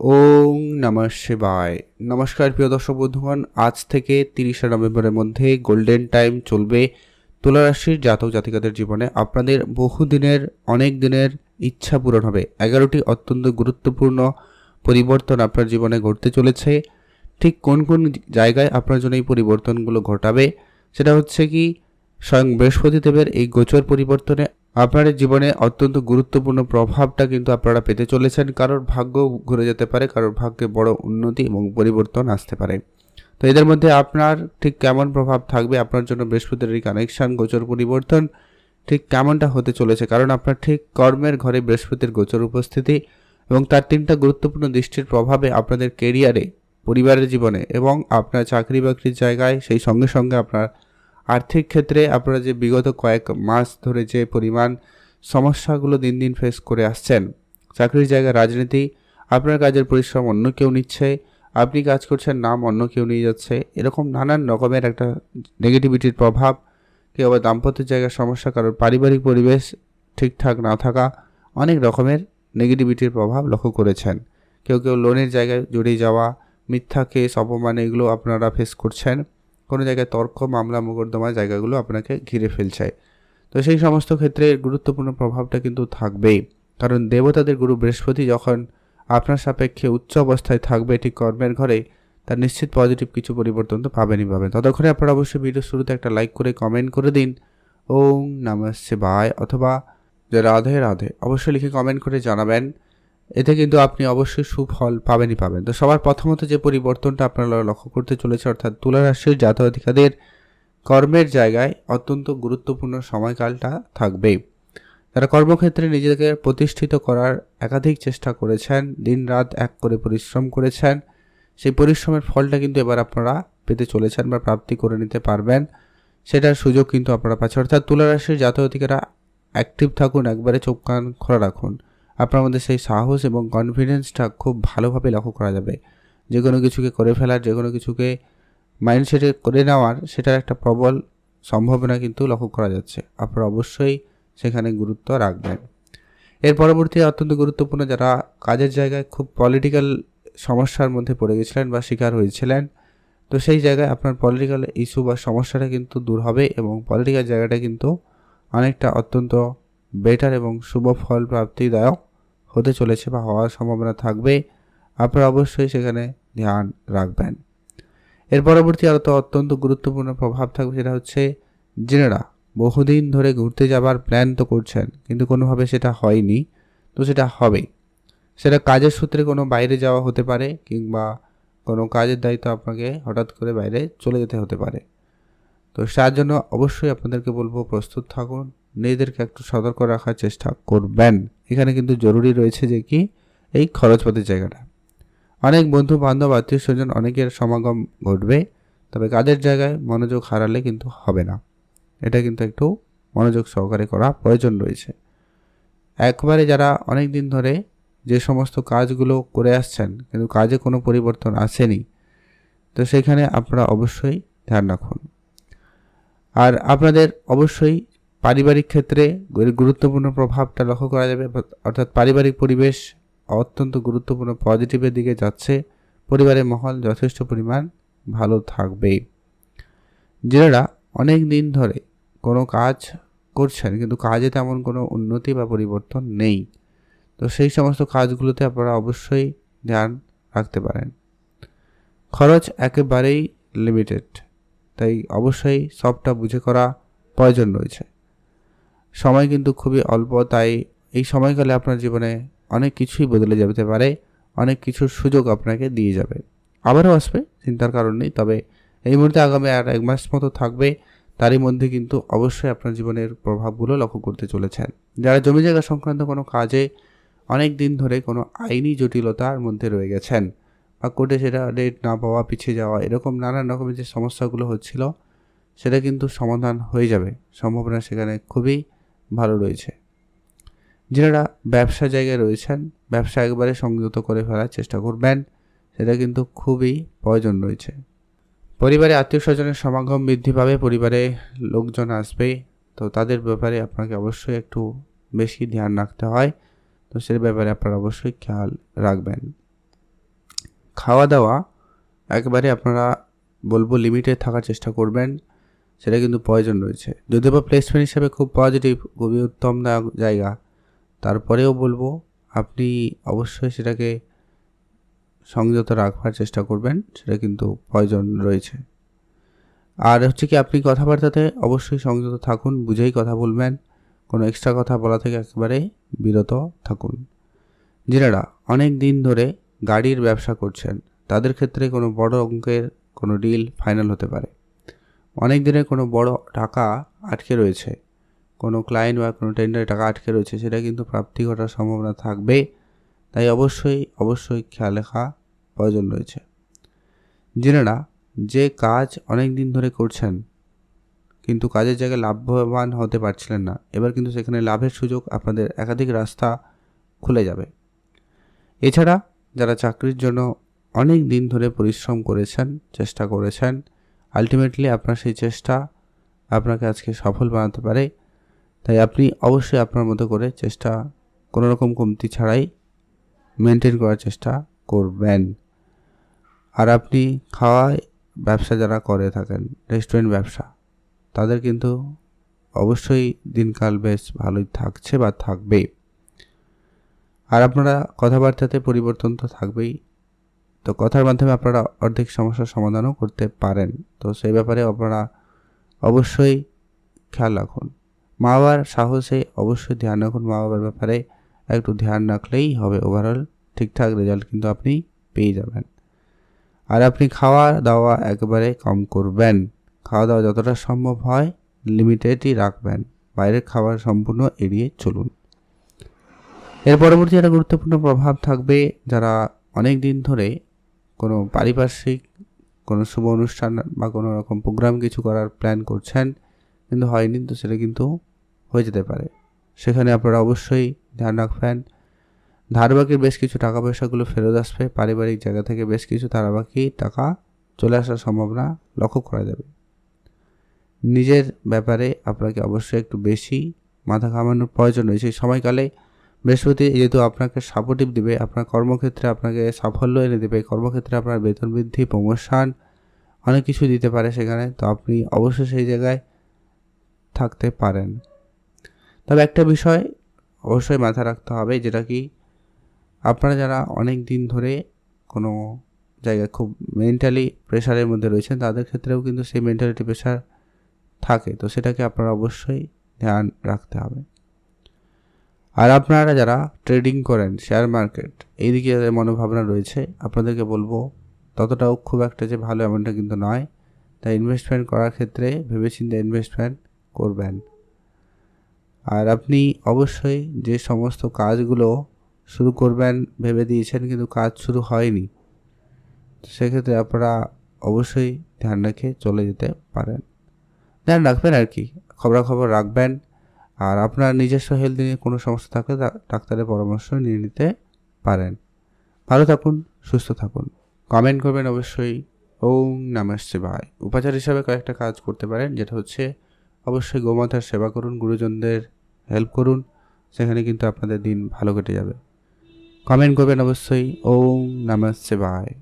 ওং নমঃ শিবায়। নমস্কার প্রিয় দর্শক বন্ধুগণ, আজ থেকে তিরিশে নভেম্বরের মধ্যে গোল্ডেন টাইম চলবে তুলা রাশির জাতক জাতিকাদের জীবনে। আপনাদের বহুদিনের, অনেক দিনের ইচ্ছা পূরণ হবে। এগারোটি অত্যন্ত গুরুত্বপূর্ণ পরিবর্তন আপনার জীবনে ঘটতে চলেছে। ঠিক কোন কোন জায়গায় আপনার জন্য এই পরিবর্তনগুলো ঘটাবে? সেটা হচ্ছে কি, স্বয়ং বৃহস্পতি দেবের এই গোচর পরিবর্তনে আপনার জীবনে অত্যন্ত গুরুত্বপূর্ণ প্রভাবটা কিন্তু আপনারা পেতে চলেছেন। কারোর ভাগ্য ঘুরে যেতে পারে, কারোর ভাগ্যে বড় উন্নতি এবং পরিবর্তন আসতে পারে। তো এদের মধ্যে আপনার ঠিক কেমন প্রভাব থাকবে? আপনার জন্য বৃহস্পতির এই কানেকশান গোচর পরিবর্তন ঠিক কেমনটা হতে চলেছে? কারণ আপনার ঠিক কর্মের ঘরে বৃহস্পতির গোচর উপস্থিতি এবং তার তিনটা গুরুত্বপূর্ণ দৃষ্টির প্রভাবে আপনাদের কেরিয়ারে পরিবারের জীবনে এবং আপনার চাকরি বাকরির জায়গায় সেই সঙ্গে সঙ্গে আপনার আর্থিক ক্ষেত্রে আপনারা যে বিগত কয়েক মাস ধরে যে পরিমাণ সমস্যাগুলো দিন দিন ফেস করে আসছেন, চাকরির জায়গায় রাজনীতি, আপনার কাজের পরিশ্রম অন্য কেউ নিচ্ছে, আপনি কাজ করছেন, নাম অন্য কেউ নিয়ে যাচ্ছে, এরকম নানান রকমের একটা নেগেটিভিটির প্রভাব, কেউ আবার দাম্পত্যের জায়গার সমস্যা, কারোর পারিবারিক পরিবেশ ঠিকঠাক না থাকা, অনেক রকমের নেগেটিভিটির প্রভাব লক্ষ্য করেছেন। কেউ কেউ লোনের জায়গায় জড়িয়ে যাওয়া, মিথ্যা কেস অপমান, এগুলো আপনারা ফেস করছেন। কোনো জায়গায় তর্ক, মামলা মোকদ্দমা জায়গাগুলো আপনাকে ঘিরে ফেলছে। তো সেই সমস্ত ক্ষেত্রে গুরুত্বপূর্ণ প্রভাবটা কিন্তু থাকবেই। কারণ দেবতাদের গুরু বৃহস্পতি যখন আপনার সাপেক্ষে উচ্চ অবস্থায় থাকবে ঠিক কর্মের ঘরে, তার নিশ্চিত পজিটিভ কিছু পরিবর্তন তো পাবেনই পাবেন। ততক্ষণে আপনারা অবশ্যই ভিডিও শুরুতে একটা লাইক করে কমেন্ট করে দিন। ওং নমঃ শিবায় অথবা রাধে রাধে। অবশ্যই লিখে কমেন্ট করে জানাবেন। এতে কিন্তু আপনি অবশ্যই সুফল পাবেনই পাবেন। তো সবার প্রথমত যে পরিবর্তনটা আপনারা লক্ষ্য করতে চলেছে, অর্থাৎ তুলা রাশির জাতকাধিকাদের কর্মের জায়গায় অত্যন্ত গুরুত্বপূর্ণ সময়কালটা থাকবেই। তারা কর্মক্ষেত্রে নিজেকে প্রতিষ্ঠিত করার একাধিক চেষ্টা করেছেন দিন রাত এক করে পরিশ্রম করেছেন। সেই পরিশ্রমের ফলটা কিন্তু এবার আপনারা পেতে চলেছেন বা প্রাপ্তি করে নিতে পারবেন। সেটার সুযোগ কিন্তু আপনারা পাচ্ছেন। অর্থাৎ তুলা রাশির জাতকাধিকারা অ্যাক্টিভ থাকুন, একবারে চোখ কান খোলা রাখুন। আপনার মধ্যে সেই সাহস এবং কনফিডেন্সটা খুব ভালোভাবে লক্ষ্য করা যাবে। যে কোনো কিছুকে করে ফেলার, যে কোনো কিছুকে মাইন্ডসেটে করে নেওয়ার, সেটার একটা প্রবল সম্ভাবনা কিন্তু লক্ষ্য করা যাচ্ছে। আপনারা অবশ্যই সেখানে গুরুত্ব রাখবেন। এর পরবর্তী অত্যন্ত গুরুত্বপূর্ণ যারা কাজের জায়গায় খুব পলিটিক্যাল সমস্যার মধ্যে পড়ে গেছিলেন বা শিকার হয়েছিলেন, তো সেই জায়গায় আপনার পলিটিক্যাল ইস্যু বা সমস্যাটা কিন্তু দূর হবে এবং পলিটিক্যাল জায়গাটা কিন্তু অনেকটা অত্যন্ত বেটার এবং শুভ ফল প্রাপ্তিদায়ক হতে চলেছে বা হওয়ার সম্ভাবনা থাকবে, আপনারা অবশ্যই সেখানে ধ্যান রাখবেন। এর পরবর্তী আরও তো অত্যন্ত গুরুত্বপূর্ণ প্রভাব থাকবে সেটা হচ্ছে জেনেরা বহুদিন ধরে ঘুরতে যাবার প্ল্যান তো করছেন, কিন্তু কোনোভাবে সেটা হয়নি। তো সেটা হবেই সেটা কাজের সূত্রে কোনো বাইরে যাওয়া হতে পারে কিংবা কোনো কাজের দায়িত্ব আপনাকে হঠাৎ করে বাইরে চলে যেতে হতে পারে। তো তার জন্য অবশ্যই আপনাদেরকে বলব প্রস্তুত থাকুন। নিজেদেরকে একটু সতর্ক রাখার চেষ্টা করবেন। এখানে কিন্তু জরুরি রয়েছে যে কি? এই খরচপাতির জায়গাটা। অনেক বন্ধু বান্ধব আত্মীয় স্বজন অনেকের সমাগম ঘটবে, তবে কাজের জায়গায় মনোযোগ হারালে কিন্তু হবে না। এটা কিন্তু একটু মনোযোগ সহকারে করা প্রয়োজন রয়েছে। একবারে যারা অনেক দিন ধরে যে সমস্ত কাজগুলো করে আসছেন, কিন্তু কাজে কোনো পরিবর্তন আসেনি, তো সেখানে আপনারা অবশ্যই ধ্যান রাখুন। আর আপনাদের অবশ্যই পারিবারিক ক্ষেত্রে গুরুত্বপূর্ণ প্রভাবটা লক্ষ্য করা যাবে। অর্থাৎ পারিবারিক পরিবেশ অত্যন্ত গুরুত্বপূর্ণ পজিটিভের দিকে যাচ্ছে। পরিবারের মহল যথেষ্ট পরিমাণ ভালো থাকবেই। যারা অনেক দিন ধরে কোনো কাজ করছেন, কিন্তু কাজে তেমন কোনো উন্নতি বা পরিবর্তন নেই। তো সেই সমস্ত কাজগুলোতে আপনারা অবশ্যই ধ্যান রাখতে পারেন। খরচ একেবারেই লিমিটেড তাই অবশ্যই সবটা বুঝে করা প্রয়োজন রয়েছে। সময় কিন্তু খুবই অল্প, তাই এই সময়কালে আপনার জীবনে অনেক কিছুই বদলে যেতে পারে, অনেক কিছুর সুযোগ আপনাকে দিয়ে যাবে। আবারও আসবে, চিন্তার কারণ নেই, তবে এই মুহূর্তে আগামী আর এক মাস মতো থাকবে, তারই মধ্যে কিন্তু অবশ্যই আপনার জীবনের প্রভাবগুলো লক্ষ্য করতে চলেছেন। যারা জমি জায়গা সংক্রান্ত কোনো কাজে অনেক দিন ধরে কোনো আইনি জটিলতার মধ্যে রয়ে গেছেন বা কোর্টে সেটা ডেট না পাওয়া, পিছিয়ে যাওয়া, এরকম নানান রকমের যে সমস্যাগুলো হচ্ছিল, সেটা কিন্তু সমাধান হয়ে যাবে। সম্ভাবনা সেখানে খুবই ভালো রয়েছে। যারা ব্যবসা জায়গায় রয়েছেন, ব্যবসা একবারে সংযুক্ত করে ফেলার চেষ্টা করবেন, সেটা কিন্তু খুবই প্রয়োজন রয়েছে। পরিবারে আত্মীয় স্বজনের সমাগম বৃদ্ধি পাবে, পরিবারে লোকজন আসবে, তো তাদের ব্যাপারে আপনাকে অবশ্যই একটু বেশি ধ্যান রাখতে হয়, তো সে ব্যাপারে আপনারা অবশ্যই খেয়াল রাখবেন। খাওয়া দাওয়া একবারে আপনারা বলব লিমিটে থাকার চেষ্টা করবেন সেটা কিন্তু প্রয়োজন রয়েছে। যদিও বা প্লেসমেন্ট হিসাবে খুব পজিটিভ খুবই উত্তম জায়গা। তারপরেও বলব, আপনি অবশ্যই সেটাকে সংযত রাখবার চেষ্টা করবেন, সেটা কিন্তু প্রয়োজন রয়েছে। আর হচ্ছে কি, আপনি কথাবার্তাতে অবশ্যই সংযত থাকুন, বুঝেই কথা বলবেন। কোনো এক্সট্রা কথা বলা থেকে একেবারে বিরত থাকুন। যারা অনেক দিন ধরে গাড়ির ব্যবসা করছেন। তাদের ক্ষেত্রে কোনো বড় অঙ্কের কোনো ডিল ফাইনাল হতে পারে। অনেক দিনের কোনো বড় টাকা আটকে রয়েছে। কোনো ক্লায়েন্ট বা কোনো টেন্ডারে টাকা আটকে রয়েছে, সেটা কিন্তু প্রাপ্তি ঘটার সম্ভাবনা থাকবে। তাই অবশ্যই অবশ্যই খেয়াল রাখা প্রয়োজন রয়েছে। জেনেরা যে কাজ অনেক দিন ধরে করছেন, কিন্তু কাজের জায়গায় লাভবান হতে পারছিলেন না। এবার কিন্তু সেখানে লাভের সুযোগ আপনাদের একাধিক রাস্তা খুলে যাবে। এছাড়া, যারা চাকরির জন্য অনেক দিন ধরে পরিশ্রম করেছেন, চেষ্টা করেছেন আলটিমেটলি আপনার সেই চেষ্টা আপনাকে আজকে সফল বানাতে পারে। তাই আপনি অবশ্যই আপনার মতো করে চেষ্টা কোনো রকম কমতি ছাড়াই মেনটেন করার চেষ্টা করবেন। আর আপনি খাওয়ায় ব্যবসা যারা করে থাকেন রেস্টুরেন্ট ব্যবসা, তাদের কিন্তু অবশ্যই দিনকাল বেশ ভালোই থাকছে বা থাকবে আর আপনারা কথাবার্তাতে পরিবর্তন তো থাকবেই। তো কথার মাধ্যমে আপনারা অর্ধেক সমস্যার সমাধানও করতে পারেন। তো সেই ব্যাপারে আপনারা অবশ্যই খেয়াল রাখুন। মা বাবার সাহসে অবশ্যই ধ্যান রাখুন মা বাবার ব্যাপারে। একটু ধ্যান রাখলেই হবে ওভারঅল ঠিকঠাক রেজাল্ট কিন্তু আপনি পেয়ে যাবেন। আর আপনি খাওয়া দাওয়া একেবারে কম করবেন। খাওয়া দাওয়া যতটা সম্ভব হয় লিমিটেডই রাখবেন। বাইরের খাবার সম্পূর্ণ এড়িয়ে চলুন। এর পরবর্তী একটা গুরুত্বপূর্ণ প্রভাব থাকবে যারা অনেক দিন ধরে কোনো পারিপার্শ্বিক, কোনো শুভ অনুষ্ঠান বা কোনো রকম প্রোগ্রাম কিছু করার প্ল্যান করছেন, কিন্তু হয়নি, তো সেটা কিন্তু হয়ে যেতে পারে। সেখানে আপনারা অবশ্যই ধ্যান রাখবেন। ধারবাকির বেশ কিছু টাকা পয়সাগুলো ফেরত আসবে, পারিবারিক জায়গা থেকে বেশ কিছু ধারাবাকি টাকা চলে আসার সম্ভাবনা লক্ষ্য করা যাবে। নিজের ব্যাপারে আপনাকে অবশ্যই একটু বেশি মাথা ঘামানোর প্রয়োজন রয়েছে। সময়কালে বৃহস্পতি যেহেতু আপনাকে সাপোর্টিভ দিবে, আপনার কর্মক্ষেত্রে আপনাকে সাফল্য এনে দেবে, কর্মক্ষেত্রে আপনার বেতন বৃদ্ধি প্রমোশন অনেক কিছু দিতে পারে সেখানে, তো আপনি অবশ্যই সেই জায়গায় থাকতে পারেন। তবে একটা বিষয় অবশ্যই মাথায় রাখতে হবে, যেটা কি আপনারা যারা অনেক দিন ধরে কোনো জায়গায় খুব মেন্টালি প্রেশারের মধ্যে রয়েছেন, তাদের ক্ষেত্রেও কিন্তু সেই মেন্টালিটি প্রেশার থাকে, তো সেটাকে আপনারা অবশ্যই ধ্যান রাখতে হবে। আর আপনারা যারা ট্রেডিং করেন শেয়ার মার্কেট এই দিকে যাদের মনোভাবনা রয়েছে, আপনাদেরকে বলব ততটাও খুব একটা যে ভালো এমনটা কিন্তু নয়। তাই ইনভেস্টমেন্ট করার ক্ষেত্রে ভেবেচিন্তে ইনভেস্টমেন্ট করবেন। আর আপনি অবশ্যই যে সমস্ত কাজগুলো শুরু করবেন ভেবে দিয়েছেন কিন্তু কাজ শুরু হয়নি সেক্ষেত্রে আপনারা অবশ্যই ধ্যান রেখে চলে যেতে পারেন। ধ্যান রাখবেন আর কি, খবরাখবর রাখবেন। আর আপনার নিজস্ব হেলথ নিয়ে কোনো সমস্যা থাকলে ডাক্তারের পরামর্শ নিয়ে নিতে পারেন। ভালো থাকুন, সুস্থ থাকুন। কমেন্ট করবেন অবশ্যই। ওম নমঃ শিবায়। উপাচার হিসাবে কয়েকটা কাজ করতে পারেন, যেটা হচ্ছে অবশ্যই গোমাতার সেবা করুন, গুরুজনদের হেল্প করুন, সেখানে কিন্তু আপনাদের দিন ভালো কেটে যাবে। কমেন্ট করবেন অবশ্যই। ওম নমঃ শিবায়।